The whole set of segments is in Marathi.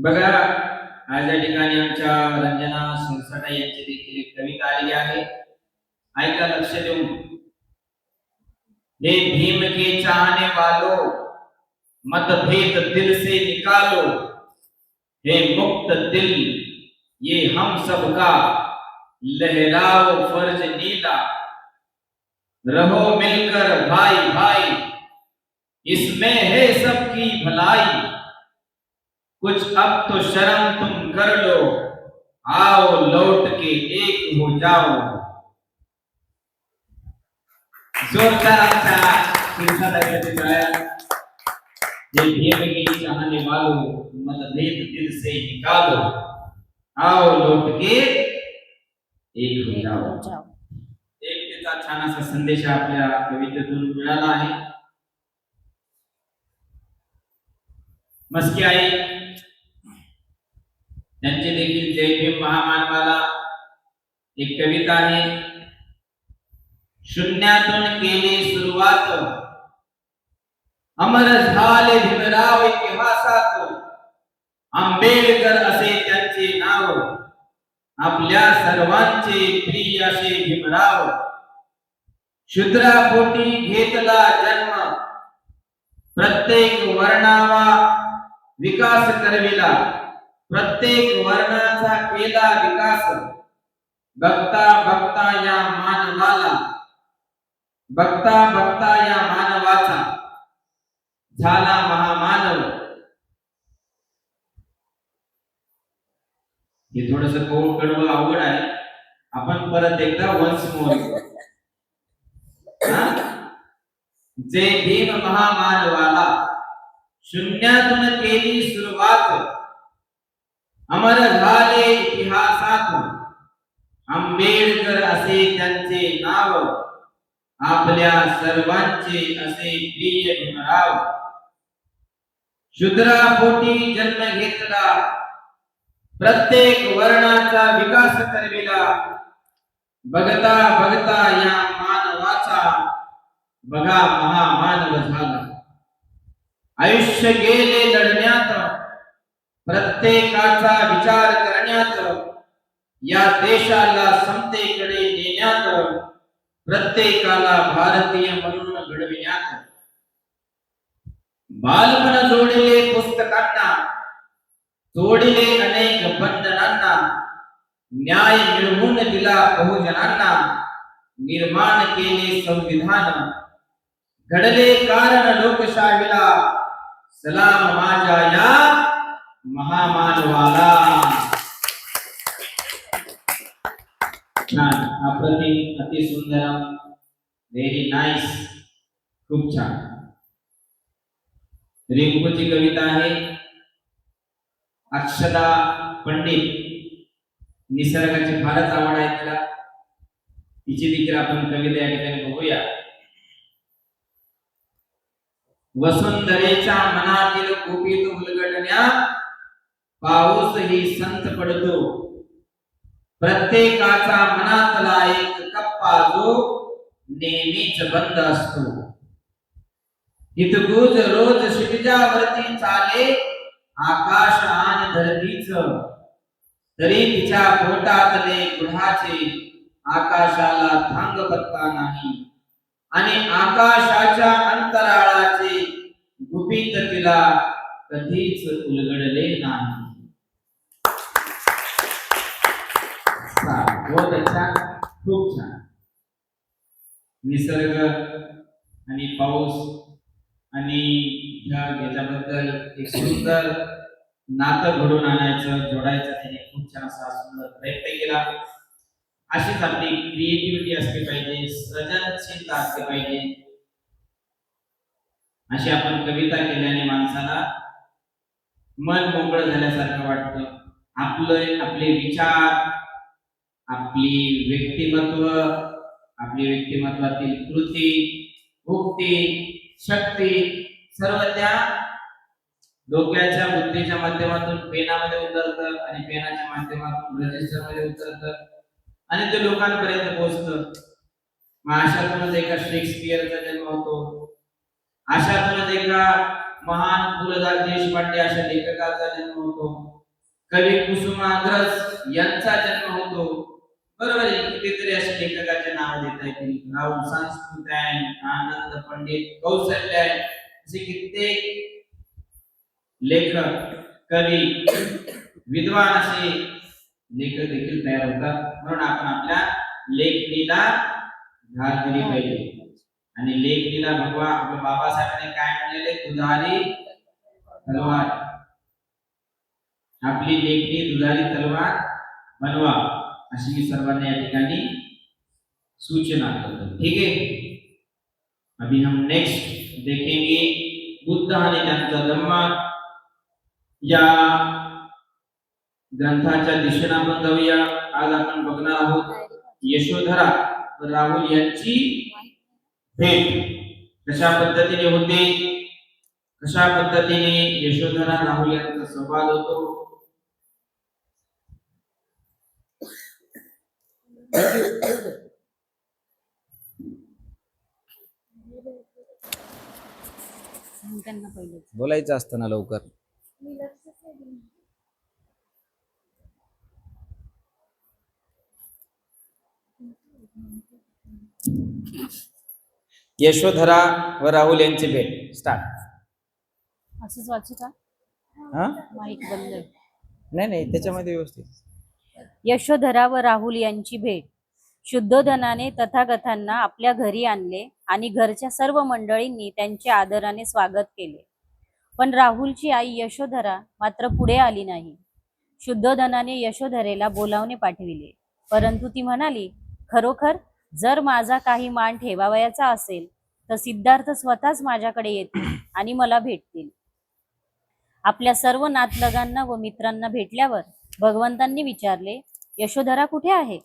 बघा, आज भीम के चाहने वालों, मतभेद दिल से निकालो. हे मुक्त दिल, ये हम सबका. लहराओ फ़र्ज़ नीला. रहो मिलकर भाई भाई, इसमें है सबकी भलाई. कुछ अब तो शर्म तुम कर लो। आओ लौट के एक हो जाओ। जोरदार ये चाहने वालों मतभेद दिल से निकालो। आओ लौट के एक हो जाओ। असा संदेश आपल्या कवितेतून मिळाला आहे मस्की आई त्यांची देखील जय भीम महामानवाला एक कविता आहे. शून्यातून सुरुवात. अमर झाले भीमराव इतिहासात. आंबेडकर असे त्यांचे नाव. आपल्या सर्वांचे प्रिय असे भीमराव. घेतला जन्म. प्रत्येक वर्णावा विकास करविला. प्रत्येक वर्णाचा केला विकास. बघता बघता या मानवाला. बघता बघता या मानवाचा. झाला महामानव. हे थोडस कोण कडवं अवघड आहे. आपण परत एकदा वन्स मोर जे भीम महामानवाला शून्यातून केली सुरू अमर झाले इतिहासात आंबेडकर असे त्यांचे नाव, आपल्या सर्वांचे असे प्रिय भीमराव शूद्रापोटी जन्म घेतला, प्रत्येक वर्णाचा विकास करविला बघता बघता या मानवाचा, बघा महामानव झाला। आयुष्य गेले लढण्यात प्रत्येकाचा विचार करण्यात या देशाला समतेकडे नेण्यात प्रत्येकाला भारतीय म्हणून घडविण्यात बालपण जोडले पुस्तकांना जोडले अनेक बंधनांना न्याय मिळवून दिला बहुजनांना निर्माण केले संविधान. घडले कारण लोकशाहीला सलाम माझ्या या महामानवाला. छान. अप्रतिम अति सुंदर. व्हेरी नाईस खूप छान. रिंकूची कविता आहे. अक्षदा पंडित. निसर्गाची फारच आवड आहे तिला. तिची देखील आपण कविता या ठिकाणी बघूया. वसुंधरेच्या मनातील कुपीत उलगडण्या पाऊस ही संत पडतो. प्रत्येकाचा मनातला एक कप्पा जो नेहमीच बंद असतो. हितगुज रोज शिवजावरती चाले आकाश आणि धरतीच. तरी तिच्या पोटातले गुढाचे आकाशाला थांग पत्ता नाही. आणि आकाशाच्या अंतराळाचे गुपित तिला कधीच उलगडले नाही छान, बहुत अच्छा खूप छान. निसर्ग आणि पाऊस आणि ढग याच्याबद्दल एक सुंदर नातं घडून आणायचं जोडायचं. त्याने खूप छान असा सुंदर प्रयत्न केला. अशीच आपली क्रिएटिव्हिटी असली पाहिजे सृजनशीलता असली पाहिजे. अशी आपण कविता केल्याने माणसाला मन मोकळं झाल्यासारखं वाटतं. आपलं आपले विचार आपली व्यक्तिमत्व आपली व्यक्तिमत्वातील कृती भुक्ती शक्ती सर्व त्या डोक्याच्या बुद्धीच्या माध्यमातून पेनामध्ये उतरतं आणि पेनाच्या माध्यमातून रजिस्टरमध्ये उतरतं आणि ते लोकांपर्यंत पोहोचतं. मग अशातूनच एका शेक्सपियरचा जन्म होतो. अशातूनच एका महान पुलदास देशपांडे अशा लेखकाचा जन्म होतो. कवी कुसुमाग्रज यांचा जन्म होतो. बरोबर आहे. कितीतरी असे लेखकाचे नाव देता येतील राहुल संस्कृतायन आनंद पंडित कौशल्यायन असे कित्येक लेखक कवी विद्वान असे लेखक देखील तयार होतात. म्हणून आपण आपल्या लेखणीला धार दिली पाहिजे. आणि लेखणीला भगवा आपल्या बाबासाहेबांनी काय म्हणलेले दुधारी तलवार. आपली लेखणी दुधारी तलवार बनवा. अशी मी सर्वांना या ठिकाणी सूचना करतो. ठीक है अभी हम नेक्स्ट देखेंगे बुद्ध आणि त्यांचा धम्म या ग्रंथाच्या दिशेने आपण जाऊया. आज आपण बघणार आहोत यशोधरा राहुल यांची भेट. कशा पद्धतीने होते? कशा पद्धतीने यशोधरा राहुल यांचा संवाद होतो? बोलायचं असतं ना लवकर. यशोधरा व राहुल यांची भेट. स्टार्ट असंच वाचू का? हा? माईक बंद आहे. नाही नाही त्याच्यामध्ये व्यवस्थित. यशोधरा व राहुल यांची भेट. शुद्धोधनाने तथागतांना आपल्या घरी आणले आणि घरच्या सर्व मंडळींनी त्यांचे आदराने स्वागत केले. पण राहुलची आई यशोधरा मात्र पुढे आली नाही. शुद्धोधनाने यशोधरेला बोलावणे पाठविले. परंतु ती म्हणाली खरोखर जर माझा काही मान ठेवावयाचा असेल तर सिद्धार्थ स्वतःच माझ्याकडे येतील आणि मला भेटतील. आपल्या सर्व नातलगांना व मित्रांना भेटल्यावर भगवंतांनी विचारले यशोधरा कुठे आहे?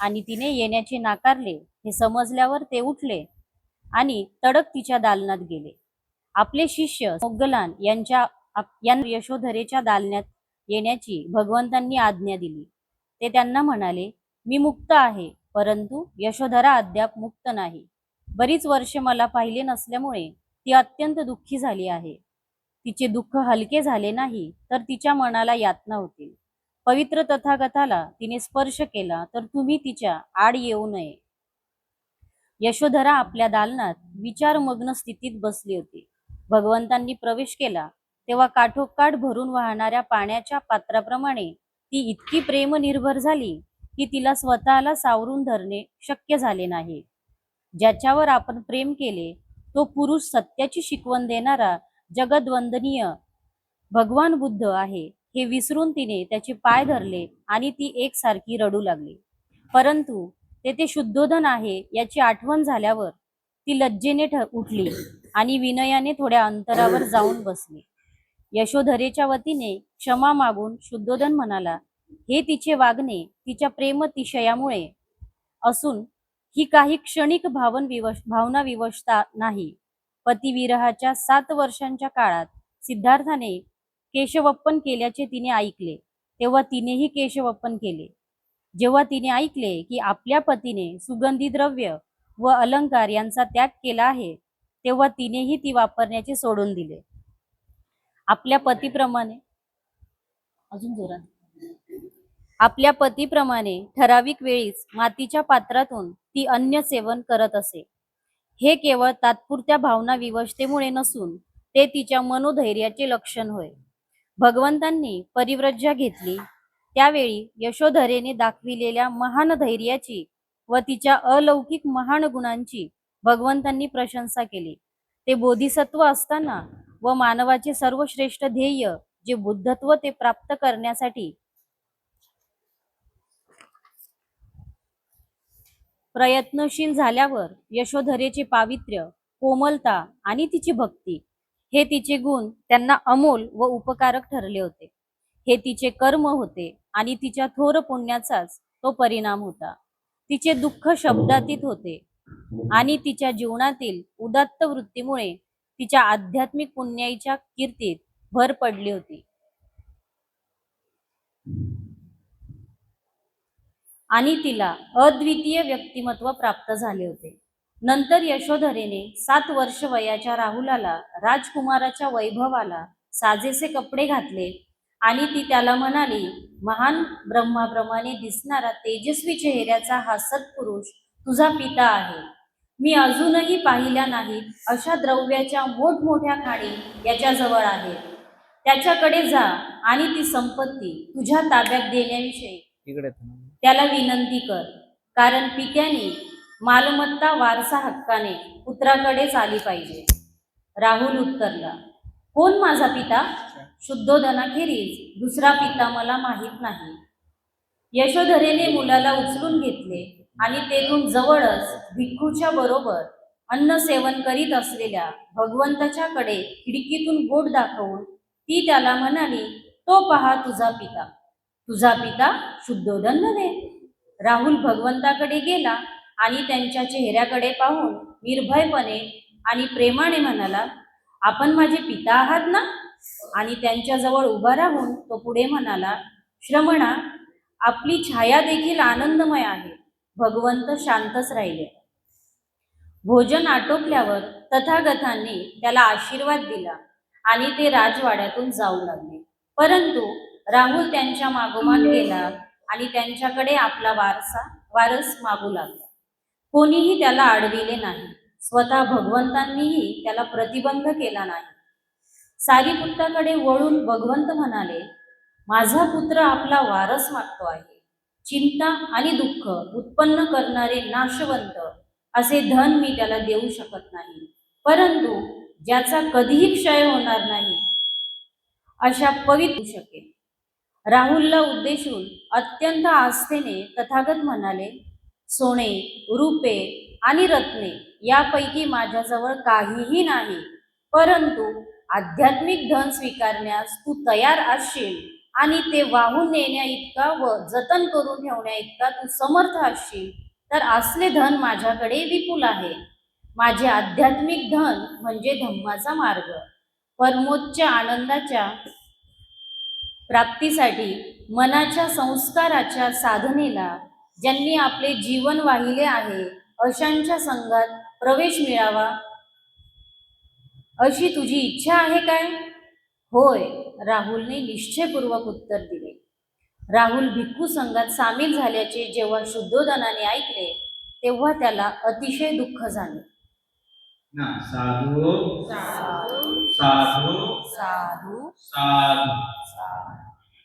आणि तिने येण्याचे नाकारले. हे समजल्यावर ते उठले आणि तडक तिच्या दालनात गेले. आपले शिष्य मोगलान यांच्या यशोधरेच्या दालनात येण्याची भगवंतांनी आज्ञा दिली. ते त्यांना म्हणाले मी मुक्त आहे परंतु यशोधरा अद्याप मुक्त नाही. बरीच वर्षे मला पाहिले नसल्यामुळे ती अत्यंत दुःखी झाली आहे. तिचे दुःख हलके झाले नाही तर तिच्या मनाला यातना होतील. पवित्र तथागताला तिने स्पर्श केला तर तुम्ही तिच्या आड येऊ नये. यशोधरा आपल्या दालनात विचारमग्न स्थितीत बसली होती. भगवंतांनी प्रवेश केला तेव्हा काठोकाठ भरून वाहणाऱ्या पाण्याच्या पात्राप्रमाणे ती इतकी प्रेमनिर्भर झाली की तिला स्वतःला सावरून धरणे शक्य झाले नाही. ज्याच्यावर आपण प्रेम केले तो पुरुष सत्याची शिकवण देणारा जगद्वंदनीय भगवान बुद्ध आहे. हे विसरून तिने त्याचे पाय धरले आणि ती एकसारखी रडू लागली. परंतु तेथे शुद्धोधन आहे याची आठवण झाल्यावर ती लज्जेने उठली आणि विनयाने थोड्या अंतरावर जाऊन बसली. यशोधरेच्या वतीने क्षमा मागून शुद्धोधन म्हणाला हे तिचे वागणे तिच्या प्रेमतिशयामुळे असून ही काही क्षणिक भावन विवश भावना विवशता नाही. पतिविरहाच्या सात वर्षांच्या काळात सिद्धार्थाने केशवप्पन केल्याचे तिने ऐकले तेव्हा तिनेही केशवप्पन केले. जेव्हा तिने ऐकले की आपल्या पतीने सुगंधी द्रव्य व अलंकार यांचा त्याग केला आहे तेव्हा तिनेही ती वापरण्याचे सोडून दिले. आपल्या पतीप्रमाणे अजून जोरात. आपल्या पतीप्रमाणे ठराविक वेळीच मातीच्या पात्रातून ती अन्य सेवन करत असे. हे केवळ तात्पुरत्या भावना विवशतेमुळे नसून ते तिच्या मनोधैर्याचे लक्षण होय. भगवंतांनी परिव्रज्या घेतली. त्यावेळी यशोधरेने दाखविलेल्या महान धैर्याची व तिच्या अलौकिक महान गुणांची भगवंतांनी प्रशंसा केली. ते बोधिसत्व असताना व मानवाचे सर्वश्रेष्ठ ध्येय जे बुद्धत्व ते प्राप्त करण्यासाठी प्रयत्नशील झाल्यावर यशोधरेचे पावित्र्य कोमलता आणि तिची भक्ती हे तिचे गुण त्यांना अमोल व उपकारक ठरले होते. हे तिचे कर्म होते आणि तिच्या थोर पुण्याचाच तो परिणाम होता. तिचे दुःख शब्दातीत होते आणि तिच्या जीवनातील उदात्त वृत्तीमुळे तिच्या आध्यात्मिक पुण्याईच्या कीर्तीत भर पडली होती. आणि तिला अद्वितीय व्यक्तिमत्व प्राप्त झाले होते. नंतर यशोधरेने सात वर्ष वयाच्या राहुलाला राजकुमाराच्या वैभवाला साजेसे कपडे घातले आणि ती त्याला म्हणाली महान ब्रह्माप्रमाणे दिसणारा तेजस्वी चेहऱ्याचा हा सत्पुरुष तुझा पिता आहे. मी अजूनही पाहिल्या नाहीत अशा द्रव्याच्या मोठमोठ्या खाणी याच्याजवळ आहेत. त्याच्याकडे जा आणि ती संपत्ती तुझ्या ताब्यात देण्याविषयी. त्याला विनंती कर. कारण पित्याने मालमत्ता वारसा हक्काने पुत्राकडेच आली पाहिजे. राहुल उत्तरला कोण माझा पिता? शुद्धोधनाखेरीज दुसरा पिता मला माहीत नाही. यशोधरेने मुलाला उचलून घेतले आणि तेथून जवळच भिक्खूच्या बरोबर अन्न सेवन करीत असलेल्या भगवंताच्याकडे खिडकीतून बोट दाखवून ती त्याला म्हणाली तो पहा तुझा पिता. तुझा पिता शुद्धोधन नव्हे राहुल भगवंताकडे गेला आणि त्यांच्या चेहऱ्याकडे पाहून निर्भयपणे आणि प्रेमाने म्हणाला आपण माझे पिता आहात ना? आणि त्यांच्याजवळ उभा राहून तो पुढे म्हणाला श्रमणा आपली छाया देखील आनंदमय आहे. भगवंत शांतच राहिले. भोजन आटोपल्यावर तथागतांनी त्याला आशीर्वाद दिला आणि ते राजवाड्यातून जाऊ लागले. परंतु राहुल त्यांच्या मागोमाग गेला आणि त्यांच्याकडे आपला वारसा वारस मागू लागला. कोणीही त्याला अडविले नाही. स्वतः भगवंतांनीही त्याला प्रतिबंध केला नाही. सारीपुत्ताकडे वळून भगवंत म्हणाले माझा पुत्र आपला वारस मागतो आहे. चिंता आणि दुःख उत्पन्न करणारे नाशवंत असे धन मी त्याला देऊ शकत नाही. परंतु ज्याचा कधीही क्षय होणार नाही अशा पवित्र शकेल. राहुलला उद्देशून अत्यंत आस्थेने तथागत म्हणाले सोने रुपे आणि रत्ने यापैकी माझ्याजवळ काहीही नाही. परंतु आध्यात्मिक धन स्वीकारण्यास तू तयार असशील आणि ते वाहून नेण्या इतका व जतन करून ठेवण्या इतका तू समर्थ असशील तर असले धन माझ्याकडे विपुल आहे. माझे आध्यात्मिक धन म्हणजे धम्माचा मार्ग. परमोच्च आनंदाच्या प्राप्तीसाठी मनाच्या संस्काराच्या साधनेला ज्यांनी आपले जीवन वाहिले आहे अशांच्या संघात प्रवेश मिळावा. अशी तुझी इच्छा आहे काय? होय राहुलने निश्चयपूर्वक उत्तर दिले. राहुल भिक्खू संघात सामील झाल्याचे जेव्हा शुद्धोधनाने ऐकले तेव्हा त्याला अतिशय दुःख झाले. साधू. साधू. साधू. साधू.